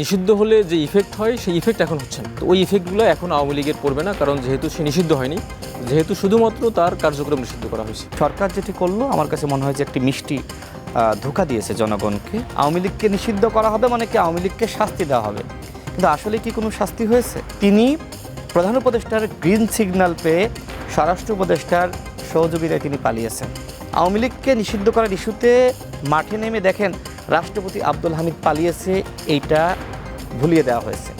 নিষিদ্ধ হলে যে ইফেক্ট হয়, সেই ইফেক্ট এখন হচ্ছে না। তো ওই ইফেক্টগুলো এখন আওয়ামী লীগের পড়বে না, কারণ যেহেতু সে নিষিদ্ধ হয়নি, যেহেতু শুধুমাত্র তার কার্যক্রম নিষিদ্ধ করা হয়েছে। সরকার যেটি করল, আমার কাছে মনে হয় যে একটি মিষ্টি ধোঁকা দিয়েছে জনগণকে। আওয়ামী লীগকে নিষিদ্ধ করা হবে মানে কি আওয়ামী লীগকে শাস্তি দেওয়া হবে? কিন্তু আসলে কি কোনো শাস্তি হয়েছে? তিনি প্রধান উপদেষ্টার গ্রিন সিগন্যাল পেয়ে স্বরাষ্ট্র উপদেষ্টার সহযোগিতায় তিনি পালিয়েছেন। আওয়ামী লীগকে নিষিদ্ধ করার ইস্যুতে মাঠে নেমে দেখেন রাষ্ট্রপতি আব্দুল হামিদ পালিয়েছে, এইটা ভুলিয়ে দেওয়া হয়েছে।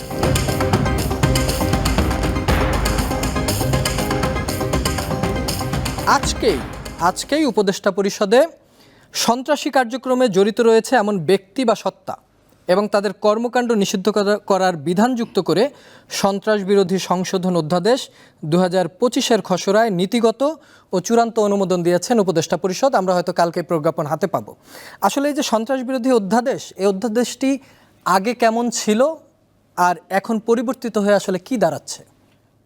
আজকেই আজকেই উপদেষ্টা পরিষদে সন্ত্রাসী কার্যক্রমে জড়িত রয়েছে এমন ব্যক্তি বা সত্তা। এবং তাদের কর্মকাণ্ড নিষিদ্ধ করা- করার বিধান যুক্ত করে সন্ত্রাস বিরোধী সংশোধন অধ্যাদেশ দু হাজার পঁচিশের খসড়ায় নীতিগত ও চূড়ান্ত অনুমোদন দিয়েছেন উপদেষ্টা পরিষদ। আমরা হয়তো কালকে প্রজ্ঞাপন হাতে পাব। আসলে এই যে সন্ত্রাস বিরোধী অধ্যাদেশ, এই অধ্যাদেশটি আগে কেমন ছিল আর এখন পরিবর্তিত হয়ে আসলে কি দাঁড়াচ্ছে?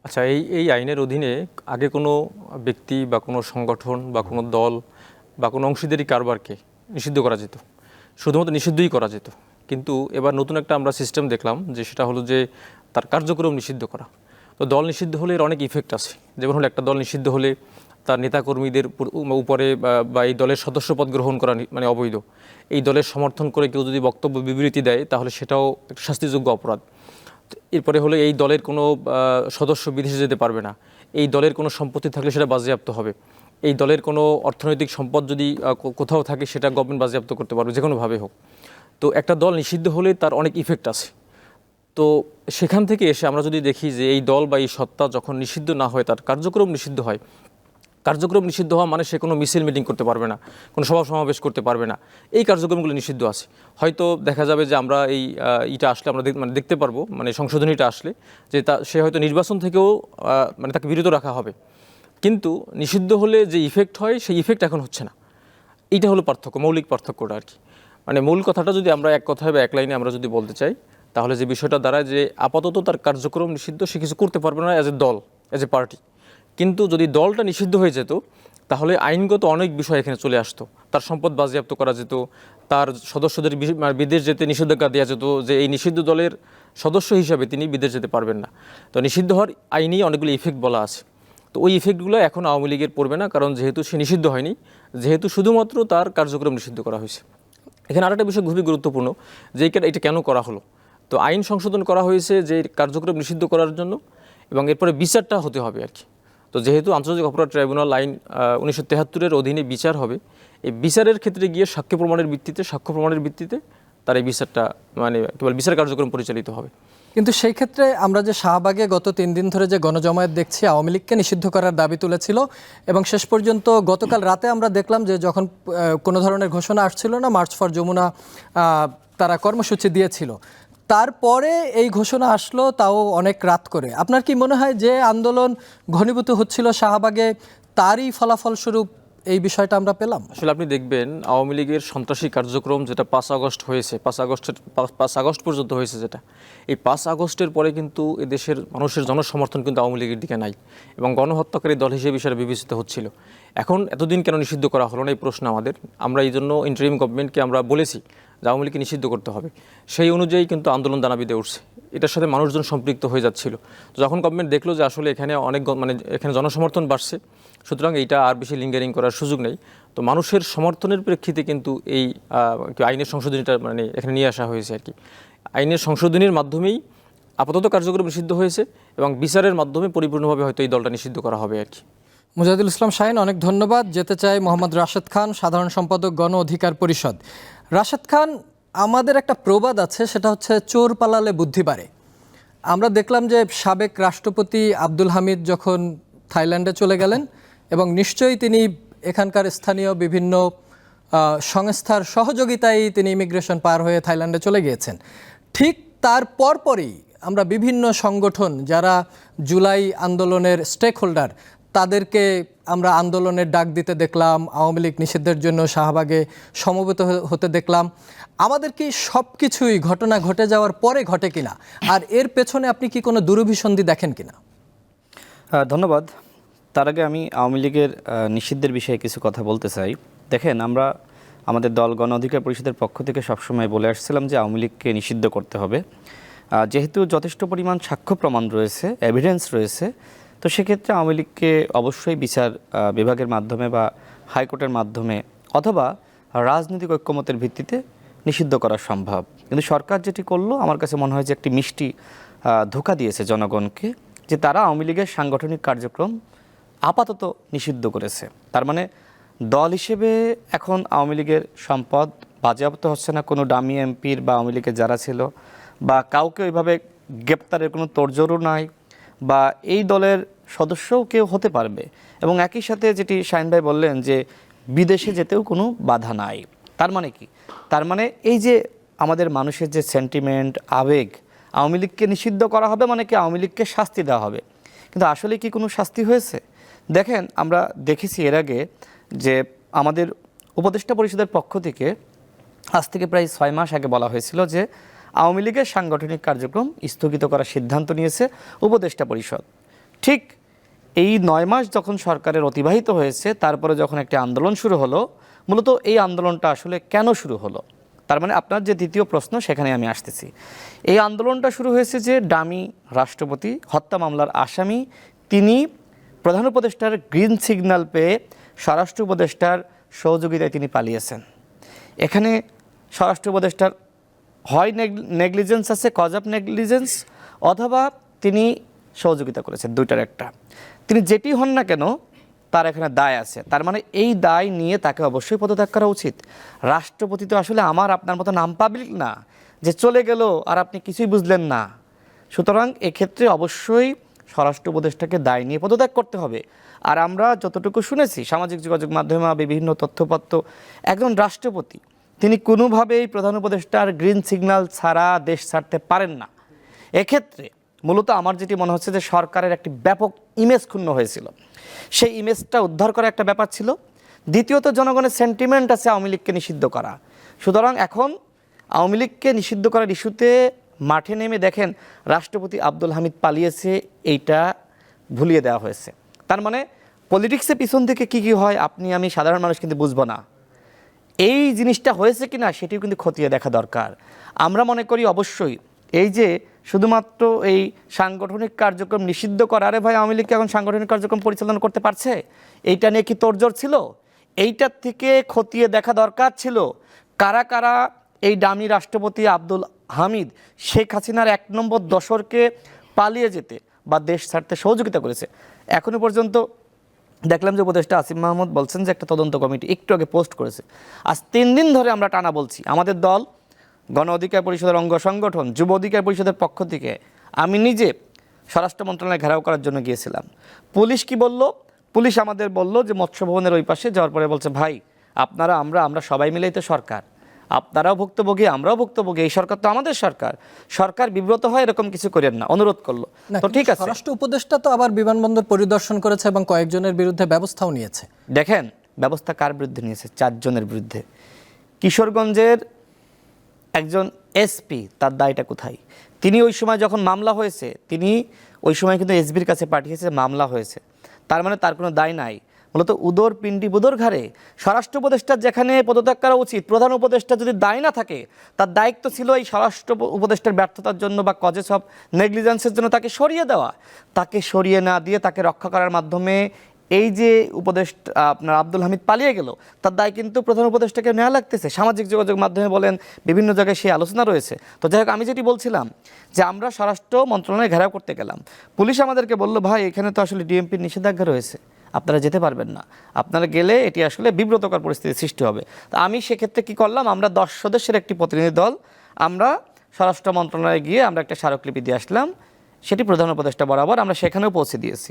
আচ্ছা এই এই আইনের অধীনে আগে কোনো ব্যক্তি বা কোনো সংগঠন বা কোনো দল বা কোনো অংশীদারি কারবারকে নিষিদ্ধ করা যেত। শুধুমাত্র নিষিদ্ধই করা যেত। কিন্তু এবার নতুন একটা আমরা সিস্টেম দেখলাম যে সেটা হলো যে তার কার্যক্রম নিষিদ্ধ করা। তো দল নিষিদ্ধ হলে এর অনেক ইফেক্ট আছে। যেমন হলো একটা দল নিষিদ্ধ হলে তার নেতাকর্মীদের উপর- বা এই দলের সদস্যপদ গ্রহণ করা মানে অবৈধ। এই দলের সমর্থন করে কেউ যদি বক্তব্য বিবৃতি দেয়, তাহলে সেটাও একটা শাস্তিযোগ্য অপরাধ। এরপরে হলো এই দলের কোনো সদস্য বিদেশে যেতে পারবে না। এই দলের কোনো সম্পত্তি থাকলে সেটা বাজেয়াপ্ত হবে। এই দলের কোনো অর্থনৈতিক সম্পদ যদি কোথাও থাকে, সেটা গভর্নমেন্ট বাজেয়াপ্ত করতে পারবে যে কোনোভাবে হোক। তো একটা দল নিষিদ্ধ হলে তার অনেক ইফেক্ট আছে। তো সেখান থেকে এসে আমরা যদি দেখি যে এই দল বা এই সত্তা যখন নিষিদ্ধ না হয়, তার কার্যক্রম নিষিদ্ধ হয়। কার্যক্রম নিষিদ্ধ হওয়া মানে সে কোনো মিছিল মিটিং করতে পারবে না, কোনো সভা সমাবেশ করতে পারবে না। এই কার্যক্রমগুলো নিষিদ্ধ আছে। হয়তো দেখা যাবে যে আমরা এই ইটা আসলে আমরা মানে দেখতে পারব মানে সংশোধনীটা আসলে, যে তা, সে হয়তো নির্বাচন থেকেও মানে তাকে বিরত রাখা হবে। কিন্তু নিষিদ্ধ হলে যে ইফেক্ট হয়, সেই ইফেক্ট এখন হচ্ছে না। এইটা হলো পার্থক্য, মৌলিক পার্থক্যটা আর কি। মানে মূল কথাটা যদি আমরা এক কথায় বা এক লাইনে আমরা যদি বলতে চাই, তাহলে যে বিষয়টা দাঁড়ায় যে আপাতত তার কার্যক্রম নিষিদ্ধ, সে কিছু করতে পারবে না অ্যাজ এ দল অ্যাজ এ পার্টি কিন্তু যদি দলটা নিষিদ্ধ হয়ে যেত, তাহলে আইনগত অনেক বিষয় এখানে চলে আসতো। তার সম্পদ বাজেয়াপ্ত করা যেত, তার সদস্যদের মানে বিদেশ যেতে নিষেধাজ্ঞা দেওয়া যেত, যে এই নিষিদ্ধ দলের সদস্য হিসাবে তিনি বিদেশ যেতে পারবেন না। তো নিষিদ্ধ হওয়ার আইনেই অনেকগুলো ইফেক্ট বলা আছে। তো ওই ইফেক্টগুলো এখন আওয়ামী লীগের পড়বে না, কারণ যেহেতু সে নিষিদ্ধ হয়নি, যেহেতু শুধুমাত্র তার কার্যক্রম নিষিদ্ধ করা হয়েছে। এখানে আরেকটা বিষয় খুবই গুরুত্বপূর্ণ, যে এটা কেন করা হলো? তো আইন সংশোধন করা হয়েছে যে কার্যক্রম নিষিদ্ধ করার জন্য এবং এরপরে বিচারটা হতে হবে আর কি। তো যেহেতু আন্তর্জাতিক অপরাধ ট্রাইব্যুনাল আইন উনিশশো তেহাত্তরের অধীনে বিচার হবে, এই বিচারের ক্ষেত্রে গিয়ে সাক্ষ্য প্রমাণের ভিত্তিতে সাক্ষ্য প্রমাণের ভিত্তিতে তার এই বিচারটা মানে কেবল বিচার কার্যক্রম পরিচালিত হবে। কিন্তু সেই ক্ষেত্রে আমরা যে শাহবাগে গত তিন দিন ধরে যে গণজমায়েত দেখছি, আওয়ামী লীগকে নিষিদ্ধ করার দাবি তুলেছিল এবং শেষ পর্যন্ত গতকাল রাতে আমরা দেখলাম যে যখন কোনো ধরনের ঘোষণা আসছিল না মার্চ ফর যমুনা তারা কর্মসূচি দিয়েছিল। তারপরে এই ঘোষণা আসলো তাও অনেক রাত করে। আপনার কি মনে হয় যে আন্দোলন ঘনীভূত হচ্ছিল শাহবাগে, তারই ফলাফলস্বরূপ এই বিষয়টা আমরা পেলাম। আসলে আপনি দেখবেন, আওয়ামী লীগের সন্ত্রাসী কার্যক্রম যেটা পাঁচ আগস্ট হয়েছে, পাঁচ আগস্টের, পাঁচ- আগস্ট পর্যন্ত হয়েছে যেটা, এই পাঁচ আগস্টের পরে কিন্তু দেশের মানুষের জনসমর্থন কিন্তু আওয়ামী লীগের দিকে নাই এবং গণহত্যাকারী দল হিসেবে বিষয়টা বিবেচিত হচ্ছিল। এখন এতদিন কেন নিষিদ্ধ করা হলো না এই প্রশ্ন আমাদের? আমরা এই জন্য ইন্টারিম গভর্নমেন্টকে আমরা বলেছি যে আওয়ামী লীগকে নিষিদ্ধ করতে হবে। সেই অনুযায়ী কিন্তু আন্দোলন দানাবিদে উঠছে। এটার সাথে মানুষজন সম্পৃক্ত হয়ে যাচ্ছিল। যখন গভর্নমেন্ট দেখল যে আসলে এখানে অনেক মানে এখানে জনসমর্থন বাড়ছে, সুতরাং এইটা আর বেশি লিঙ্গারিং করার সুযোগ নেই। তো মানুষের সমর্থনের প্রেক্ষিতে কিন্তু এই আইনের সংশোধনীটা মানে এখানে নিয়ে আসা হয়েছে আর কি। আইনের সংশোধনীর মাধ্যমেই আপাতত কার্যক্রম নিষিদ্ধ হয়েছে এবং বিচারের মাধ্যমে পরিপূর্ণভাবে হয়তো এই দলটা নিষিদ্ধ করা হবে আর কি। মুজাহিদুল ইসলাম শাহিন, অনেক ধন্যবাদ। যেতে চাই মোহাম্মদ রাশেদ খান, সাধারণ সম্পাদক গণ অধিকার পরিষদ। রাশেদ খান আমাদের একটা প্রবাদ আছে, সেটা হচ্ছে চোর পালালে বুদ্ধি বাড়ে। আমরা দেখলাম যে সাবেক রাষ্ট্রপতি আব্দুল হামিদ যখন থাইল্যান্ডে চলে গেলেন এবং নিশ্চয়ই তিনি এখানকার স্থানীয় বিভিন্ন সংস্থার সহযোগিতায় তিনি ইমিগ্রেশন পার হয়ে থাইল্যান্ডে চলে গিয়েছেন। ঠিক তার পরপরই আমরা বিভিন্ন সংগঠন, যারা জুলাই আন্দোলনের স্টেক হোল্ডার তাদেরকে আমরা আন্দোলনের ডাক দিতে দেখলাম, আওয়ামী লীগ নিষিদ্ধের জন্য শাহবাগে সমবেত হতে দেখলাম। আমাদের কি সব কিছুই ঘটনা ঘটে যাওয়ার পরে ঘটে কিনা? আর এর পেছনে আপনি কি কোনো দুরভিসন্ধি দেখেন কিনা? ধন্যবাদ। তার আগে আমি আওয়ামী লীগের নিষিদ্ধের বিষয়ে কিছু কথা বলতে চাই। দেখেন, আমরা আমাদের দল গণ অধিকার পরিষদের পক্ষ থেকে সবসময় বলে আসছিলাম যে আওয়ামী লীগকে নিষিদ্ধ করতে হবে। যেহেতু যথেষ্ট পরিমাণ সাক্ষ্য প্রমাণ রয়েছে এভিডেন্স রয়েছে তো সেক্ষেত্রে আওয়ামী লীগকে অবশ্যই বিচার বিভাগের মাধ্যমে বা হাইকোর্টের মাধ্যমে অথবা রাজনৈতিক ঐক্যমতের ভিত্তিতে নিষিদ্ধ করা সম্ভব। কিন্তু সরকার যেটি করল, আমার কাছে মনে হয় যে একটি মিষ্টি ধোঁকা দিয়েছে জনগণকে যে তারা আওয়ামী লীগের সাংগঠনিক কার্যক্রম আপাতত নিষিদ্ধ করেছে। তার মানে দল হিসেবে এখন আওয়ামী লীগের সম্পদ বাজেয়াপ্ত হচ্ছে না কোনো ডামি এমপির বা আওয়ামী লীগের যারা ছিল বা কাউকে ওইভাবে গ্রেপ্তারের কোনো তোড়জোড়ও নাই। বা এই দলের সদস্যও কেউ হতে পারবে। এবং একই সাথে যেটি শাহিন ভাই বললেন যে বিদেশে যেতেও কোনো বাধা নাই। তার মানে কি? তার মানে এই যে আমাদের মানুষের যে সেন্টিমেন্ট আবেগ, আওয়ামী লীগকে নিষিদ্ধ করা হবে মানে কি আওয়ামী লীগকে শাস্তি দেওয়া হবে? কিন্তু আসলে কি কোনো শাস্তি হয়েছে? দেখেন, আমরা দেখেছি এর আগে যে আমাদের উপদেষ্টা পরিষদের পক্ষ থেকে আজ থেকে প্রায় ছয় মাস আগে বলা হয়েছিল যে আওয়ামী লীগের সাংগঠনিক কার্যক্রম স্থগিত করার সিদ্ধান্ত নিয়েছে উপদেষ্টা পরিষদ। ঠিক এই নয় মাস যখন সরকারের অতিবাহিত হয়েছে, তারপরে যখন একটি আন্দোলন শুরু হলো, মূলত এই আন্দোলনটা আসলে কেন শুরু হলো? তার মানে আপনার যে দ্বিতীয় প্রশ্ন, সেখানে আমি আসতেছি। এই আন্দোলনটা শুরু হয়েছে যে ডামি রাষ্ট্রপতি হত্যা মামলার আসামি, তিনি প্রধান উপদেষ্টার গ্রিন সিগন্যাল পেয়ে স্বরাষ্ট্র উপদেষ্টার সহযোগিতায় তিনি পালিয়েছেন। এখানে স্বরাষ্ট্র উপদেষ্টার হয় নেগলিজেন্স আছে কজ অফ নেগলিজেন্স অথবা তিনি সহযোগিতা করেছেন, দুইটার একটা। তিনি যেটি হন না কেন, তার এখানে দায় আছে। তার মানে এই দায় নিয়ে তাকে অবশ্যই পদত্যাগ করা উচিত। রাষ্ট্রপতি তো আসলে আমার আপনার মতো নাম পাবলিক না, যে চলে গেল আর আপনি কিছুই বুঝলেন না। সুতরাং এক্ষেত্রে অবশ্যই স্বরাষ্ট্র উপদেষ্টাকে দায় নিয়ে পদত্যাগ করতে হবে। আর আমরা যতটুকু শুনেছি, সামাজিক যোগাযোগ মাধ্যমে বিভিন্ন তথ্যপত্র, একজন রাষ্ট্রপতি তিনি কোনোভাবেই প্রধান উপদেষ্টার গ্রিন সিগন্যাল ছাড়া দেশ ছাড়তে পারেন না। এক্ষেত্রে মূলত আমার যেটি মনে হচ্ছে যে সরকারের একটি ব্যাপক ইমেজ ক্ষুণ্ণ হয়েছিল। সেই ইমেজটা উদ্ধার করা একটা ব্যাপার ছিল। দ্বিতীয়ত জনগণের সেন্টিমেন্ট আছে আওয়ামী লীগকে নিষিদ্ধ করা। সুতরাং এখন আওয়ামী লীগকে নিষিদ্ধ করার ইস্যুতে মাঠে নেমে দেখেন রাষ্ট্রপতি আব্দুল হামিদ পালিয়েছে, এইটা ভুলিয়ে দেওয়া হয়েছে। তার মানে পলিটিক্সের পিছন থেকে কি কি হয়, আপনি আমি সাধারণ মানুষ কিন্তু বুঝব না। এই জিনিসটা হয়েছে কি না সেটিও কিন্তু খতিয়ে দেখা দরকার। আমরা মনে করি অবশ্যই, এই যে শুধুমাত্র এই সাংগঠনিক কার্যক্রম নিষিদ্ধ করা, আরে ভাই আওয়ামী লীগ কি এখন সাংগঠনিক কার্যক্রম পরিচালনা করতে পারছে? এইটা নিয়ে কি তোড়জোড় ছিল? এইটার থেকে খতিয়ে দেখা দরকার ছিল কারা কারা এই ডামি রাষ্ট্রপতি আব্দুল হামিদ, শেখ হাসিনার এক নম্বর দশরকে পালিয়ে যেতে বা দেশ ছাড়তে সহযোগিতা করেছে। এখনও পর্যন্ত দেখলাম যে উপদেষ্টা আসিম মাহমুদ বলছেন যে একটা তদন্ত কমিটি একটু আগে পোস্ট করেছে। আজ তিন দিন ধরে আমরা টানা বলছি, আমাদের দল, গণ অধিকার পরিষদের অঙ্গ সংগঠন, যুব অধিকার পরিষদের পক্ষ থেকে আমি নিজে স্বরাষ্ট্র মন্ত্রণালয় ঘেরাও করার জন্য গিয়েছিলাম। পুলিশ কি বলল? পুলিশ আমাদের বলল যে মৎস্য ভবনের ওই পাশে যাওয়ার পরে বলছে, ভাই, আপনারা, আমরা আমরা সবাই মিলেই তো সরকার। আপনারাও ভুক্তভোগী আমরাও ভুক্তভোগী এই সরকার তো আমাদের সরকার। সরকার বিব্রত হয় এরকম কিছু করেন না অনুরোধ করল। তো ঠিক আছে। স্বরাষ্ট্র উপদেষ্টা তো আবার বিমানবন্দর পরিদর্শন করেছে এবং কয়েকজনের বিরুদ্ধে ব্যবস্থাও নিয়েছে। দেখেন ব্যবস্থা কার বিরুদ্ধে নিয়েছে? চারজনের বিরুদ্ধে। কিশোরগঞ্জের একজন এসপি তার দায়টা কোথায়? তিনি ওই সময় যখন মামলা হয়েছে তিনি ওই সময় কিন্তু এসবির কাছে পাঠিয়েছে মামলা হয়েছে। তার মানে তার কোনো দায় নাই। মূলত উদর পিণ্ডি বুদর ঘাড়ে। স্বরাষ্ট্র উপদেষ্টার যেখানে পদত্যাগ করা উচিত, প্রধান উপদেষ্টা যদি দায় না থাকে, তার দায়িত্ব ছিল এই স্বরাষ্ট্র উপদেষ্টার ব্যর্থতার জন্য বা কজেস অফ নেগলিজেন্সের জন্য তাকে সরিয়ে দেওয়া। তাকে সরিয়ে না দিয়ে তাকে রক্ষা করার মাধ্যমে এই যে উপদেষ্টা আপনার আব্দুল হামিদ পালিয়ে গেল, তার দায় কিন্তু প্রধান উপদেষ্টাকে নেওয়া লাগতেছে। সামাজিক যোগাযোগ মাধ্যমে বলেন, বিভিন্ন জায়গায় সেই আলোচনা রয়েছে। তো যাই হোক, আমি যেটি বলছিলাম যে আমরা স্বরাষ্ট্র মন্ত্রণালয়ে ঘেরাও করতে গেলাম। পুলিশ আমাদেরকে বলল, ভাই, এখানে তো আসলে ডিএমপির নিষেধাজ্ঞা রয়েছে। আপনারা যেতে পারবেন না। আপনারা গেলে এটি আসলে বিব্রতকর পরিস্থিতির সৃষ্টি হবে। তো আমি সেক্ষেত্রে কি করলাম? আমরা দশ সদস্যের একটি প্রতিনিধি দল আমরা স্বরাষ্ট্র মন্ত্রণালয়ে গিয়ে আমরা একটা স্মারকলিপি দিয়ে আসলাম। সেটি প্রধান উপদেষ্টা বরাবর আমরা সেখানেও পৌঁছে দিয়েছি।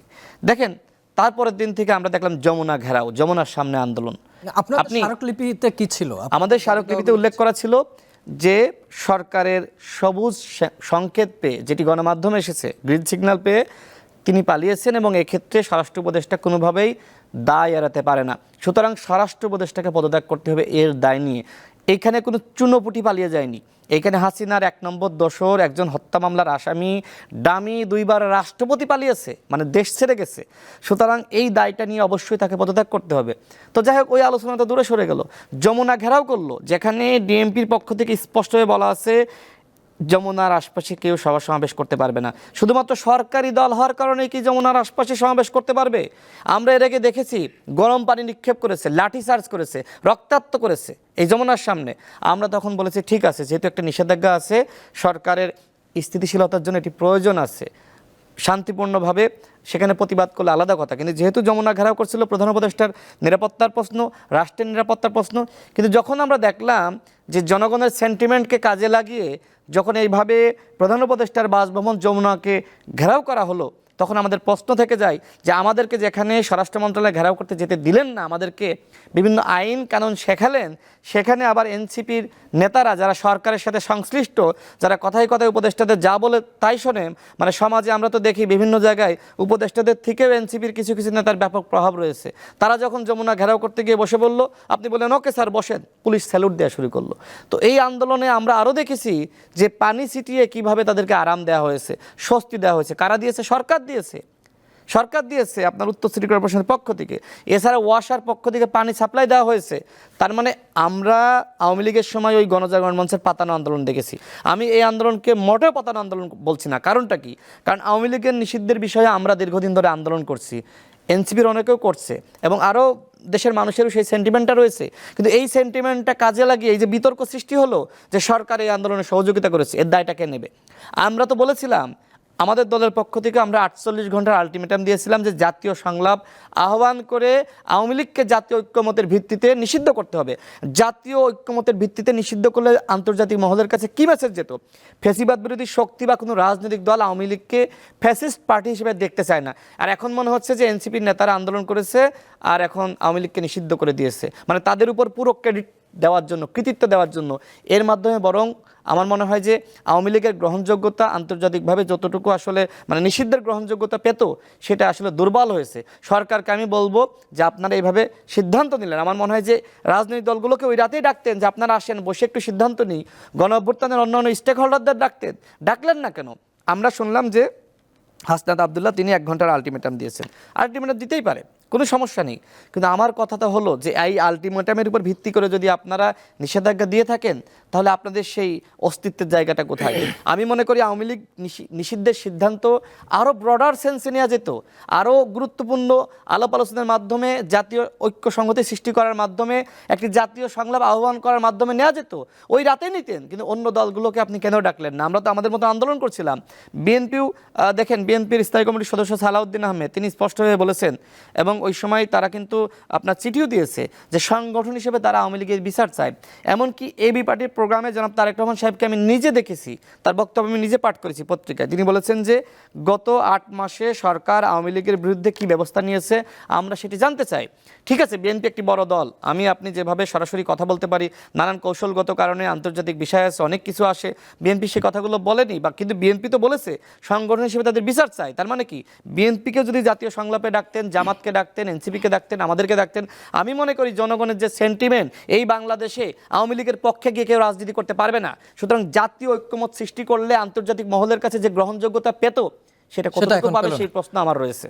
দেখেন তারপরের দিন থেকে আমরা দেখলাম যমুনা ঘেরাও যমুনার সামনে আন্দোলন। আপনি স্মারকলিপিতে কি ছিল? আমাদের স্মারকলিপিতে উল্লেখ করা ছিল যে সরকারের সবুজ সংকেত পেয়ে যেটি গণমাধ্যমে এসেছে গ্রিন সিগন্যাল পেয়ে তিনি পালিয়েছেন এবং এক্ষেত্রে স্বরাষ্ট্র উপদেষ্টা কোনোভাবেই দায় এড়াতে পারে না। সুতরাং স্বরাষ্ট্র উপদেষ্টাকে পদত্যাগ করতে হবে এর দায় নিয়ে। এখানে কোনো চুনোপুটি পালিয়ে যায়নি। এখানে হাসিনার এক নম্বর দোসর একজন হত্যা মামলার আসামি ডামি দুইবার রাষ্ট্রপতি পালিয়েছে মানে দেশ ছেড়ে গেছে। সুতরাং এই দায়টা নিয়ে অবশ্যই তাকে পদত্যাগ করতে হবে। তো যাই হোক, ওই আলোচনা তো দূরে সরে গেল। যমুনা ঘেরাও করল, যেখানে ডিএমপির পক্ষ থেকে স্পষ্টভাবে বলা আছে যমুনার আশপাশে কেউ সভা সমাবেশ করতে পারবে না। শুধুমাত্র সরকারি দল হওয়ার কারণে কি যমুনার আশপাশে সমাবেশ করতে পারবে? আমরা এর আগে দেখেছি, গরম পানি নিক্ষেপ করেছে, লাঠি চার্জ করেছে, রক্তাক্ত করেছে এই যমুনার সামনে। আমরা তখন বলেছি, ঠিক আছে, যেহেতু একটা নিষেধাজ্ঞা আছে, সরকারের স্থিতিশীলতার জন্য এটি প্রয়োজন আছে। শান্তিপূর্ণভাবে সেখানে প্রতিবাদ করলে আলাদা কথা। কিন্তু যেহেতু যমুনা ঘেরাও করছিল, প্রধান উপদেষ্টার নিরাপত্তার প্রশ্ন, রাষ্ট্রের নিরাপত্তার প্রশ্ন, কিন্তু যখন আমরা দেখলাম যে জনগণের সেন্টিমেন্টকে কাজে লাগিয়ে যখন এইভাবে প্রধান উপদেষ্টার বাসভবন যমুনাকে ঘেরাও করা হলো তখন আমাদের প্রশ্ন থেকে যায় যে আমাদেরকে যেখানে স্বরাষ্ট্র মন্ত্রণালয় ঘেরাও করতে যেতে দিলেন না, আমাদেরকে বিভিন্ন আইন কানুন শেখালেন, সেখানে আবার এনসিপির নেতারা যারা সরকারের সাথে সংশ্লিষ্ট, যারা কথায় কথায় উপদেষ্টাদের যা বলে তাই শোনে। মানে সমাজে আমরা তো দেখি বিভিন্ন জায়গায় উপদেষ্টাদের থেকেও এনসিপির কিছু কিছু নেতার ব্যাপক প্রভাব রয়েছে। তারা যখন যমুনা ঘেরাও করতে গিয়ে বসে বলল, আপনি বললেন, ওকে স্যার, বসেন। পুলিশ স্যালুট দেওয়া শুরু করল। তো এই আন্দোলনে আমরা আরও দেখেছি যে পানি ছিটিয়ে কীভাবে তাদেরকে আরাম দেওয়া হয়েছে, স্বস্তি দেওয়া হয়েছে। কারা দিয়েছে? সরকার দিয়েছে। সরকার দিয়েছে আপনার উত্তর সিটি কর্পোরেশনের পক্ষ থেকে। এছাড়া ওয়াসার পক্ষ থেকে পানি সাপ্লাই দেওয়া হয়েছে। তার মানে আমরা আওয়ামী লীগের সময় ওই গণজাগরণ মঞ্চের পাতানো আন্দোলন দেখেছি। আমি এই আন্দোলনকে মোটেও পাতানো আন্দোলন বলছি না। কারণটা কি? কারণ আওয়ামী লীগের নিষিদ্ধের বিষয়ে আমরা দীর্ঘদিন ধরে আন্দোলন করছি। এনসিপির অনেকেও করছে এবং আরও দেশের মানুষেরও সেই সেন্টিমেন্টটা রয়েছে। কিন্তু এই সেন্টিমেন্টটা কাজে লাগিয়ে এই যে বিতর্ক সৃষ্টি হলো যে সরকার এই আন্দোলনে সহযোগিতা করেছে, এর দায়টাকে নেবে? আমরা তো বলেছিলাম আমাদের দলের পক্ষ থেকে আমরা আটচল্লিশ ঘণ্টার আলটিমেটাম দিয়েছিলাম যে জাতীয় সংলাপ আহ্বান করে আওয়ামী লীগকে জাতীয় ঐক্যমতের ভিত্তিতে নিষিদ্ধ করতে হবে। জাতীয় ঐক্যমতের ভিত্তিতে নিষিদ্ধ করলে আন্তর্জাতিক মহলের কাছে কী মেসেজ যেত? ফেসিবাদ বিরোধী শক্তি বা কোনো রাজনৈতিক দল আওয়ামী লীগকে ফ্যাসিস্ট পার্টি হিসেবে দেখতে চায় না। আর এখন মনে হচ্ছে যে এনসিপির নেতারা আন্দোলন করেছে আর এখন আওয়ামী লীগকে নিষিদ্ধ করে দিয়েছে। মানে তাদের উপর পুরো ক্রেডিট দেওয়ার জন্য, কৃতিত্ব দেওয়ার জন্য। এর মাধ্যমে বরং আমার মনে হয় যে আওয়ামী লীগের গ্রহণযোগ্যতা আন্তর্জাতিকভাবে যতটুকু আসলে মানে নিষিদ্ধের গ্রহণযোগ্যতা পেত, সেটা আসলে দুর্বল হয়েছে। সরকারকে আমি বলব যে আপনারা এইভাবে সিদ্ধান্ত নিলেন। আমার মনে হয় যে রাজনৈতিক দলগুলোকে ওই রাতেই ডাকতেন যে আপনারা আসেন, বসে একটু সিদ্ধান্ত নিই। গণ অভ্যুত্থানের অন্যান্য স্টেক হোল্ডারদের ডাকতেন। ডাকলেন না কেন? আমরা শুনলাম যে হাসনাত আবদুল্লাহ, তিনি এক ঘণ্টার আলটিমেটাম দিয়েছেন। আলটিমেটাম দিতেই পারে। কোনো সমস্যা নেই। কিন্তু আমার কথাটা হলো যে, এই আলটিমেটামের উপর ভিত্তি করে যদি আপনারা নিষেধাজ্ঞা দিয়ে থাকেন, তাহলে আপনাদের সেই অস্তিত্বের জায়গাটা কোথায়? আমি মনে করি আওয়ামী লীগ নিষি- নিষিদ্ধের সিদ্ধান্ত আরও ব্রডার সেন্সে নেওয়া যেত, আরও গুরুত্বপূর্ণ আলাপ আলোচনার মাধ্যমে, জাতীয় ঐক্য সংহতি সৃষ্টি করার মাধ্যমে, একটি জাতীয় সংলাপ আহ্বান করার মাধ্যমে নেওয়া যেত। ওই রাতে নিতেন, কিন্তু অন্য দলগুলোকে আপনি কেন ডাকলেন না? আমরা তো আমাদের মতো আন্দোলন করছিলাম। বিএনপিও দেখেন, বিএনপির স্থায়ী কমিটির সদস্য সালাউদ্দিন আহমেদ, তিনি স্পষ্টভাবে বলেছেন, এবং ওই সময় তারা কিন্তু আপনার চিঠিও দিয়েছে যে সংগঠন হিসেবে তারা আওয়ামী লীগের বিচার চায়। এমনকি এবি পার্টির প্রোগ্রামে জনাব তারেক রহমান সাহেবকে আমি নিজে দেখেছি, তার বক্তব্য আমি নিজে পাঠ করেছি পত্রিকায়। তিনি বলেছেন যে, গত আট মাসে সরকার আওয়ামী লীগের বিরুদ্ধে কী ব্যবস্থা নিয়েছে আমরা সেটি জানতে চাই। ঠিক আছে বিএনপি একটি বড় দল। আমি আপনি যেভাবে সরাসরি কথা বলতে পারি নানান কৌশলগত কারণে আন্তর্জাতিক বিষয় আছে অনেক কিছু আসে। বিএনপি সে কথাগুলো বলেনি বা কিন্তু বিএনপি তো বলেছে সংগঠন হিসেবে তাদের বিচার চাই তার মানে কি? বিএনপিকে যদি জাতীয় সংলাপে ডাকতেন জামাতকে ডাকতেন এনসিপিকে ডাকতেন আমাদেরকে ডাকতেন আমি মনে করি জনগণের যে সেন্টিমেন্ট এই বাংলাদেশে আওয়ামী লীগের পক্ষে গিয়ে কেউ রাজনীতি করতে পারবে না। সুতরাং জাতীয় ঐক্যমত সৃষ্টি করলে আন্তর্জাতিক মহলের কাছে যে গ্রহণযোগ্যতা পেত সেটা সেটা কতটুকু পাবে সেই প্রশ্ন আমার রয়েছে।